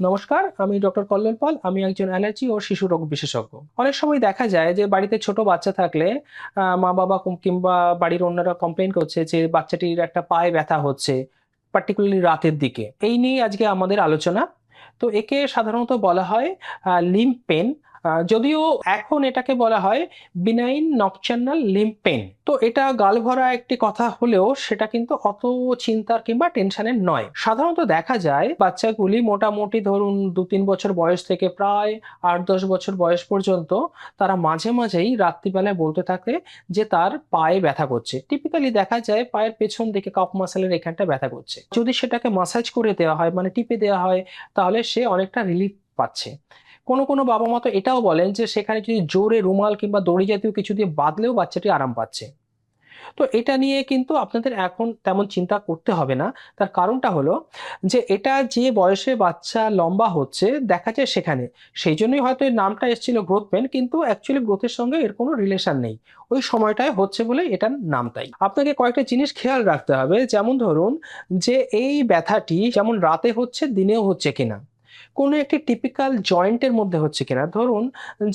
নমস্কার, আমি ডক্টর কল্লোল পাল, আমি একজন অ্যালার্জি ও শিশু রোগ বিশেষজ্ঞ। অনেক সময় দেখা যায় যে বাড়িতে ছোট বাচ্চা থাকলে মা বাবা কিংবা বাড়ির অন্যরা কমপ্লেন করছে যে বাচ্চাটির একটা পায়ে ব্যথা হচ্ছে পার্টিকুলারলি রাতের দিকে। এই নিয়ে আজকে আমাদের আলোচনা। তো একে সাধারণত বলা হয় লিম্প পেন যদিও এখন এটাকে বলা হয় বিনাইন নকচার্নাল লিম্প পেন তো এটা গালভরা একটি কথা হলেও সেটা কিন্তু অত চিন্তার কিংবা টেনশনের নয়। সাধারণত দেখা যায় বাচ্চাগুলি মোটামুটি ধরুন দু তিন বছর বয়স থেকে প্রায় আট দশ বছর বয়স পর্যন্ত তারা মাঝে মাঝেই রাত্রিবেলায় বলতে থাকে যে তার পায়ে ব্যথা করছে। টিপিক্যালি দেখা যায় পায়ের পেছন দিকে কাপ মাসেলের এখানটা ব্যথা করছে। যদি সেটাকে মাসাজ করে দেওয়া হয় মানে টিপে দেওয়া হয়, তাহলে সে অনেকটা রিলিফ পাচ্ছে। কোনো কোনো বাবা মা তো এটাও বলেন যে সেখানে যদি জোরে রুমাল কিংবা দড়ি জাতীয় কিছু দিয়ে বাঁধলেও বাচ্চাটি আরাম পাচ্ছে। তো এটা নিয়ে কিন্তু আপনাদের এখন তেমন চিন্তা করতে হবে না। তার কারণটা হলো যে এটা যে বয়সে বাচ্চা লম্বা হচ্ছে দেখা যায় সেখানে। সেই জন্যই হয়তো এর নামটা এসেছিল গ্রোথ পেন কিন্তু অ্যাকচুয়ালি গ্রোথের সঙ্গে এর কোনো রিলেশন নেই। ওই সময়টায় হচ্ছে বলে এটার নাম তাই। আপনাকে কয়েকটা জিনিস খেয়াল রাখতে হবে। যেমন ধরুন যে এই ব্যথাটি যেমন রাতে হচ্ছে, দিনেও হচ্ছে কিনা। কোনো একটি টিপিক্যাল জয়েন্টের মধ্যে হচ্ছে কিনা? ধরুন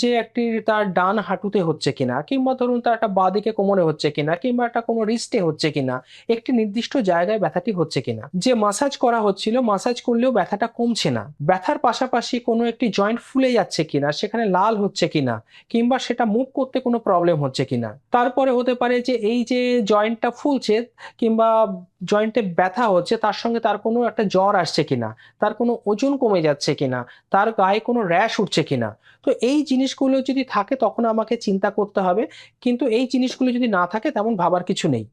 যে একটি তার ডান হাঁটুতে হচ্ছে কিনা, কিংবা ধরুন তার একটা বাঁদিকে কোমরে হচ্ছে কিনা, কিংবা একটা কোনো রিস্টে হচ্ছে কিনা, একটি নির্দিষ্ট জায়গায় ব্যথাটি হচ্ছে কিনা? যে মাসাজ করা হচ্ছিল মাসাজ করলেও ব্যথাটা কমছে না। ব্যথার পাশাপাশি কোনো একটি জয়েন্ট ফুলে যাচ্ছে কিনা, সেখানে লাল হচ্ছে কিনা, কিংবা সেটা মুভ করতে কোনো প্রবলেম হচ্ছে কিনা? তারপরে হতে পারে যে এই যে জয়েন্টটা ফুলছে, কিংবা জয়েন্টে ব্যথা হচ্ছে, তার সঙ্গে তার কোনো একটা জ্বর আসছে কিনা, তার কোনো ওজন কমে যাচ্ছে কিনা, তার গায়ে কোনো র্যাশ উঠছে কিনা। তো এই জিনিসগুলো যদি থাকে তখন আমাকে চিন্তা করতে হবে, কিন্তু এই জিনিসগুলো যদি না থাকে তেমন ভাবার কিছু নেই।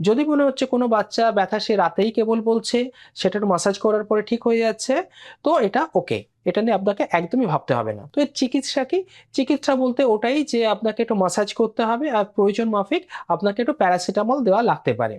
যদি মনে হচ্ছে কোনো বাচ্চা ব্যথা সে রাতেই কেবল বলছে, সেটার মাসাজ করার পরে ঠিক হয়ে যাচ্ছে, তো এটা ওকে এটা নিয়ে আপনাকে একদমই ভাবতে হবে না। তো এর চিকিৎসা কি? চিকিৎসা বলতে ওটাই যে আপনাকে একটু মাসাজ করতে হবে আর প্রয়োজন মাফিক আপনাকে একটু প্যারাসিটামল দেওয়া লাগতে পারে।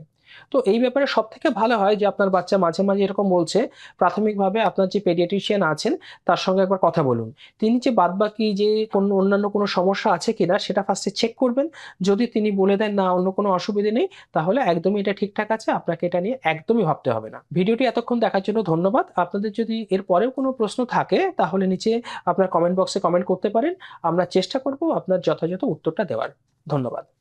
তো এই ব্যাপারে সব থেকে ভালো হয় যে আপনার বাচ্চা মাঝে মাঝে এরকম বলছে, প্রাথমিকভাবে আপনার যে পেডিয়াট্রিশিয়ান আছেন, তার সঙ্গে একবার কথা বলুন। তিনি যে বাদবাকি যে কোনো অন্যান্য কোনো সমস্যা আছে কিনা সেটা ফার্স্টে চেক করবেন। যদি তিনি বলে দেন না অন্য কোনো অসুবিধে নেই, তাহলে একদমই এটা ঠিকঠাক আছে, আপনাকে এটা নিয়ে একদমই ভাবতে হবে না। ভিডিওটি এতক্ষণ দেখার জন্য ধন্যবাদ। আপনাদের যদি এর পরেও কোনো প্রশ্ন থাকে, তাহলে নিচে আপনার কমেন্ট বক্সে কমেন্ট করতে পারেন। আমরা চেষ্টা করব আপনার যথাযথ উত্তরটা দেওয়ার। ধন্যবাদ।